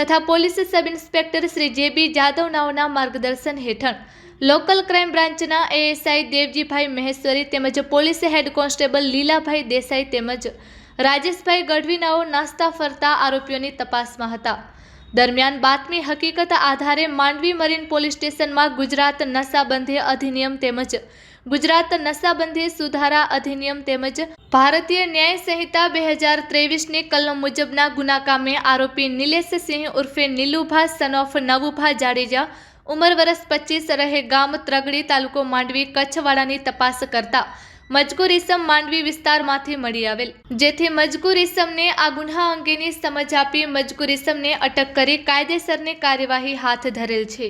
તથા police sub inspector Shri જે બી જાદવ નાઓના માર્ગદર્શન હેઠળ લોકલ ક્રાઇમ બ્રાન્ચના એએસઆઈ દેવજીભાઈ મહેશ્વરી તેમજ police head constable Lilabhai Desai તેમજ રાજેશભાઈ ગઢવીનાઓ નાસ્તા ફરતા આરોપીઓની તપાસમાં હતા. દરમિયાન બાતમી હકીકત આધારે માંડવી મરીન પોલીસ સ્ટેશનમાં ગુજરાત નશાબંધી અધિનિયમ તેમજ ગુજરાત નશાબંધી સુધારા અધિનિયમ તેમજ ભારતીય ન્યાય સંહિતા બે હજાર ત્રેવીસની કલમ મુજબના ગુના કામે આરોપી નિલેશ સિંહ ઉર્ફે નીલુભા સન ઓફ નવુભા જાડેજા, ઉંમર વર્ષ પચીસ રહે ગામ ત્રગડી તાલુકો માંડવી કચ્છવાળાની તપાસ કરતા મજકૂર ઇસમ માંડવી વિસ્તારમાંથી મળી આવેલ, જેથી મજકૂર ઇસમને આ ગુન્હા અંગેની સમજ આપી મજકૂર ઇસમને અટક કરી કાયદેસરની કાર્યવાહી હાથ ધરેલ છે.